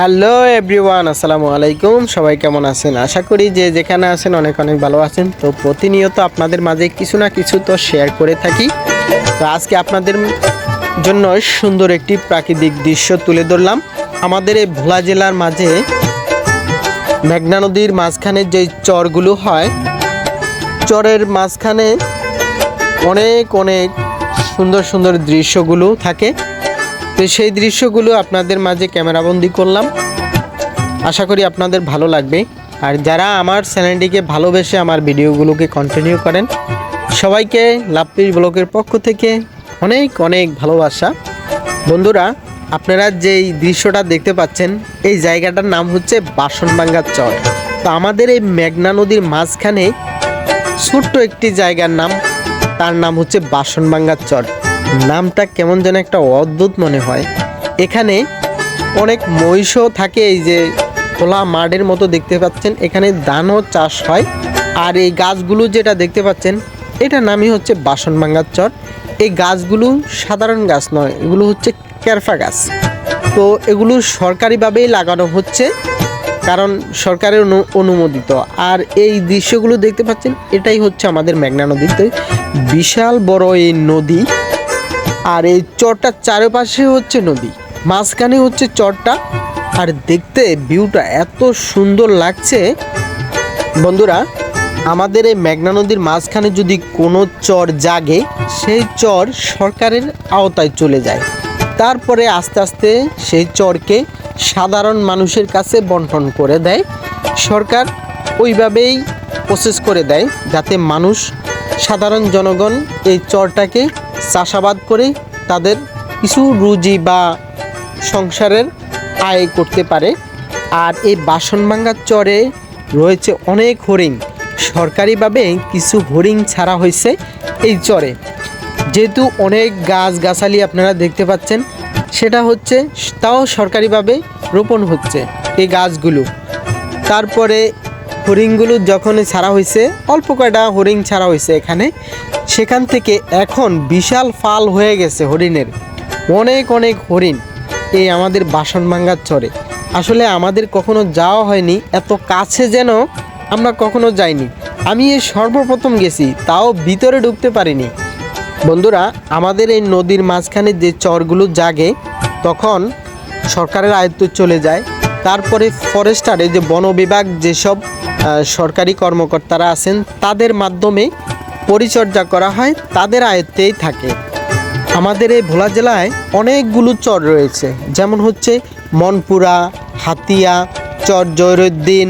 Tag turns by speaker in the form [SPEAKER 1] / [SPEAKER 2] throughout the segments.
[SPEAKER 1] Hello everyone, আসসালামু আলাইকুম। সবাই কেমন আছেন? আশা করি যে যেখানে আছেন অনেক অনেক ভালো আছেন। তো প্রতিনিয়ত আপনাদের মাঝে কিছু না কিছু তো শেয়ার করে থাকি। তো আজকে আপনাদের জন্য সুন্দর একটি প্রাকৃতিক দৃশ্য তুলে ধরলাম। আমাদের এই ভোলা জেলার মাঝে মেঘনা নদীর মাঝখানে যে চরগুলো হয়, চরের মাঝখানে অনেক অনেক সুন্দর সুন্দর দৃশ্যগুলো থাকে। তো সেই দৃশ্যগুলো আপনাদের মাঝে ক্যামেরাবন্দি করলাম। আশা করি আপনাদের ভালো লাগবে। আর যারা আমার চ্যানেলটিকে ভালোবেসে আমার ভিডিওগুলোকে কন্টিনিউ করেন, সবাইকে লাভপিস ব্লকের পক্ষ থেকে অনেক অনেক ভালোবাসা। বন্ধুরা, আপনারা যেই দৃশ্যটা দেখতে পাচ্ছেন, এই জায়গাটার নাম হচ্ছে বাসনবাঙ্গার চর। তো আমাদের এই মেঘনা নদীর মাঝখানে ছোট্ট একটি জায়গার নাম, তার নাম হচ্ছে বাসনবাঙ্গার চর। নামটা কেমন যেন একটা অদ্ভুত মনে হয়। এখানে অনেক মহিষও থাকে, এই যে খোলা মাঠের মতো দেখতে পাচ্ছেন। এখানে ধানও চাষ হয়। আর এই গাছগুলো যেটা দেখতে পাচ্ছেন এটা নামই হচ্ছে বাসনবাঙ্গার চর। এই গাছগুলো সাধারণ গাছ নয়, এগুলো হচ্ছে ক্যারফা গাছ। তো এগুলো সরকারিভাবেই লাগানো হচ্ছে, কারণ সরকারের অনু- অনুমোদিত। আর এই দৃশ্যগুলো দেখতে পাচ্ছেন, এটাই হচ্ছে আমাদের মেঘনা নদীতে বিশাল বড় এই নদী। আর এই চরটার চারপাশে হচ্ছে নদী। মাঝখানে হচ্ছে চরটা। আর দেখতে ভিউটা এত সুন্দর লাগছে। বন্ধুরা, আমাদের এই মেঘনা নদীর মাঝখানে যদি কোনো চর জাগে, সেই চর সরকারের আওতায় চলে যায়। তারপরে আস্তে আস্তে সেই চরকে সাধারণ মানুষের কাছে বন্টন করে দেয়। সরকার ওইভাবেই প্রসেস করে দেয়, যাতে মানুষ, সাধারণ জনগণ এই চরটাকে চাষাবাদ করে তাদের কিছু রুজি বা সংসারের আয় করতে পারে। আর এই বাসনভাঙ্গার চরে রয়েছে অনেক হরিণ। সরকারিভাবে কিছু হরিণ ছাড়া হয়েছে এই চরে। যেহেতু অনেক গাছ গাছালি আপনারা দেখতে পাচ্ছেন, সেটা হচ্ছে তাও সরকারিভাবে রোপণ হচ্ছে এই গাছগুলো। তারপরে হরিণগুলো যখন ছাড়া হয়েছে অল্প কয়টা হরিণ ছাড়া হয়েছে এখানে, সেখান থেকে এখন বিশাল ফাল হয়ে গেছে হরিণের। অনেক অনেক হরিণ এই আমাদের বাসন বাসনভাঙ্গার চরে। আসলে আমাদের কখনো যাওয়া হয়নি, এত কাছে যেন আমরা কখনো যাইনি। আমি এই সর্বপ্রথম গেছি, তাও ভিতরে ঢুকতে পারিনি। বন্ধুরা, আমাদের এই নদীর মাঝখানে যে চরগুলো জাগে, তখন সরকারের আয়ত্ত চলে যায়। তারপরে ফরেস্টারে যে বন বিভাগ যেসব সরকারি কর্মকর্তারা আছেন, তাদের মাধ্যমে পরিচর্যা করা হয়, তাদের আয়ত্তেই থাকে। আমাদের এই ভোলা জেলায় অনেকগুলো চর রয়েছে, যেমন হচ্ছে মনপুরা, হাতিয়া, চর জয়রুদ্দিন,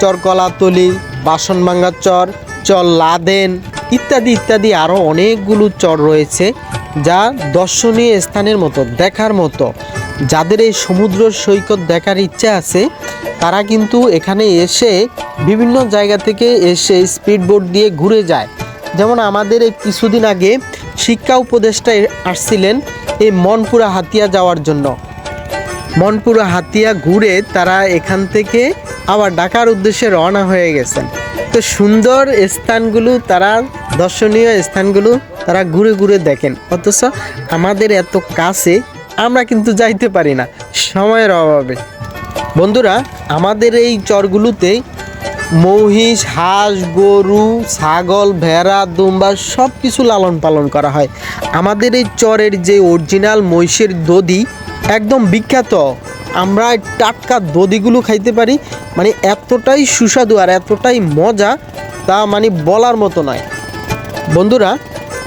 [SPEAKER 1] চর কলাতলি, বাসনভাঙ্গা চর চর লাদেন ইত্যাদি ইত্যাদি আরও অনেকগুলো চর রয়েছে। যা দর্শনীয় স্থানের মতো, দেখার মতো। যাদের এই সমুদ্র সৈকত দেখার ইচ্ছা আছে, তারা কিন্তু এখানে এসে বিভিন্ন জায়গা থেকে এসে স্পিড বোট দিয়ে ঘুরে যায়। যেমন আমাদের এই কিছুদিন আগে শিক্ষা উপদেষ্টা আসছিলেন এই মনপুরা হাতিয়া যাওয়ার জন্য। মনপুরা হাতিয়া ঘুরে তারা এখান থেকে আবার ঢাকার উদ্দেশ্যে রওনা হয়ে গেছেন। তো সুন্দর স্থানগুলো তারা, দর্শনীয় স্থানগুলো তারা ঘুরে ঘুরে দেখেন। অথচ আমাদের এত কাছে আমরা কিন্তু যাইতে পারি না, সময়ের অভাবে। বন্ধুরা, আমাদের এই চরগুলোতে মহিষ, হাঁস, গরু, ছাগল, ভেড়া, দুম্বা সব কিছু লালন পালন করা হয়। আমাদের এই চরের যে অরিজিনাল মহিষের দধি একদম বিখ্যাত। আমরা টাটকা দধিগুলো খাইতে পারি মানে এতটাই সুস্বাদু আর এতটাই মজা তা মানে বলার মতো নয়। বন্ধুরা,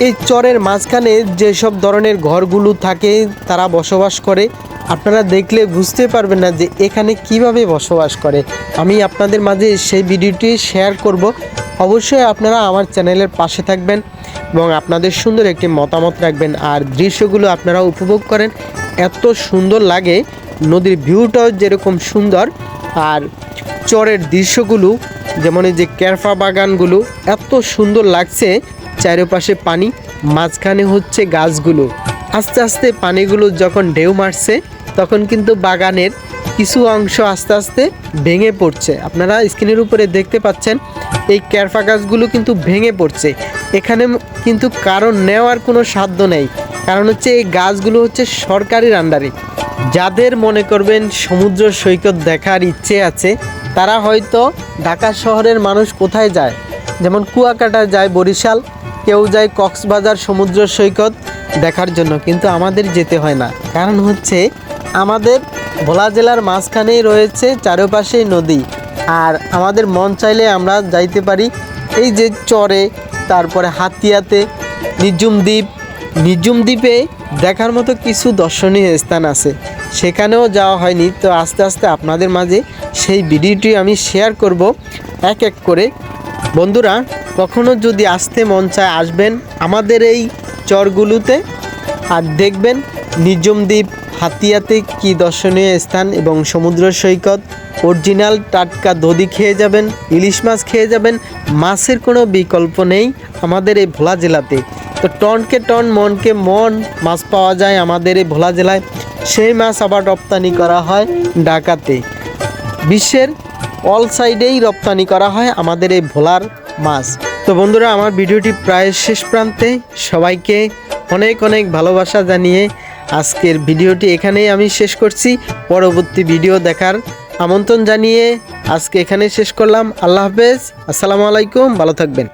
[SPEAKER 1] এই চরের মাঝখানে যেসব ধরনের ঘরগুলো থাকে, তারা বসবাস করে, আপনারা দেখলে বুঝতে পারবেন না যে এখানে কীভাবে বসবাস করে। আমি আপনাদের মাঝে সেই ভিডিওটি শেয়ার করব। অবশ্যই আপনারা আমার চ্যানেলের পাশে থাকবেন এবং আপনাদের সুন্দর একটি মতামত রাখবেন আর দৃশ্যগুলো আপনারা উপভোগ করেন। এত সুন্দর লাগে, নদীর ভিউটাও যেরকম সুন্দর আর চরের দৃশ্যগুলো, যেমন এই যে ক্যারফা বাগানগুলো, এত সুন্দর লাগছে। চারপাশে পানি, মাঝখানে হচ্ছে গাছগুলো। আস্তে আস্তে পানিগুলো যখন ঢেউ মারছে, তখন কিন্তু বাগানের কিছু অংশ আস্তে আস্তে ভেঙে পড়ছে। আপনারা স্ক্রিনের উপরে দেখতে পাচ্ছেন, এই ক্যারফা গাছগুলো কিন্তু ভেঙে পড়ছে। এখানে কিন্তু কারণ নেওয়ার কোনো সাধ্য নেই। কারণ হচ্ছে এই গাছগুলো হচ্ছে সরকারের আন্ডারে যাদের মনে করবেন সমুদ্র সৈকত দেখার ইচ্ছে আছে তারা হয়তো ঢাকা শহরের মানুষ কোথায় যায়? যেমন কুয়াকাটা যায় বরিশাল, কেউ যায় কক্সবাজার, সমুদ্র সৈকত দেখার জন্য, কিন্তু আমাদের যেতে হয় না। কারণ হচ্ছে আমাদের ভোলা জেলার মাঝখানেই রয়েছে চারপাশেই নদী। আর আমাদের মন চাইলে আমরা যাইতে পারি এই যে চরে, তারপরে হাতিয়াতে, নিঝুম দ্বীপ নিঝুম দ্বীপে দেখার মতো কিছু দর্শনীয় স্থান আছে। সেখানেও যাওয়া হয়নি। তো আস্তে আস্তে আপনাদের মাঝে সেই ভিডিওটি আমি শেয়ার করব এক এক করে। বন্ধুরা, কখনো যদি আসতে মন চায় আসবেন আমাদের এই চরগুলোতে আর দেখবেন নিঝুম দ্বীপ, হাতিয়াতে কি দর্শনীয় স্থান এবং সমুদ্র সৈকত। অরিজিনাল টাটকা দধি খেয়ে যাবেন, ইলিশ মাছ খেয়ে যাবেন, মাছের কোনো বিকল্প নেই আমাদের এই ভোলা জেলাতে। তো টনকে টন, মনকে মন মাছ পাওয়া যায় আমাদের এই ভোলা জেলায়। সেই মাছ আবার রপ্তানি করা হয় ঢাকাতে। বিশ্বের অল সাইডেই রপ্তানি করা হয় আমাদের এই ভোলার মাছ। তো বন্ধুরা, আমার ভিডিওটি প্রায় শেষ প্রান্তে। সবাইকে অনেক অনেক ভালোবাসা জানিয়ে আজকের ভিডিওটি এখানেই আমি শেষ করছি। পরবর্তী ভিডিও দেখার আমন্ত্রণ জানিয়ে আজকে এখানেই শেষ করলাম। আল্লাহ হাফেজ। আসসালামু আলাইকুম। ভালো থাকবেন।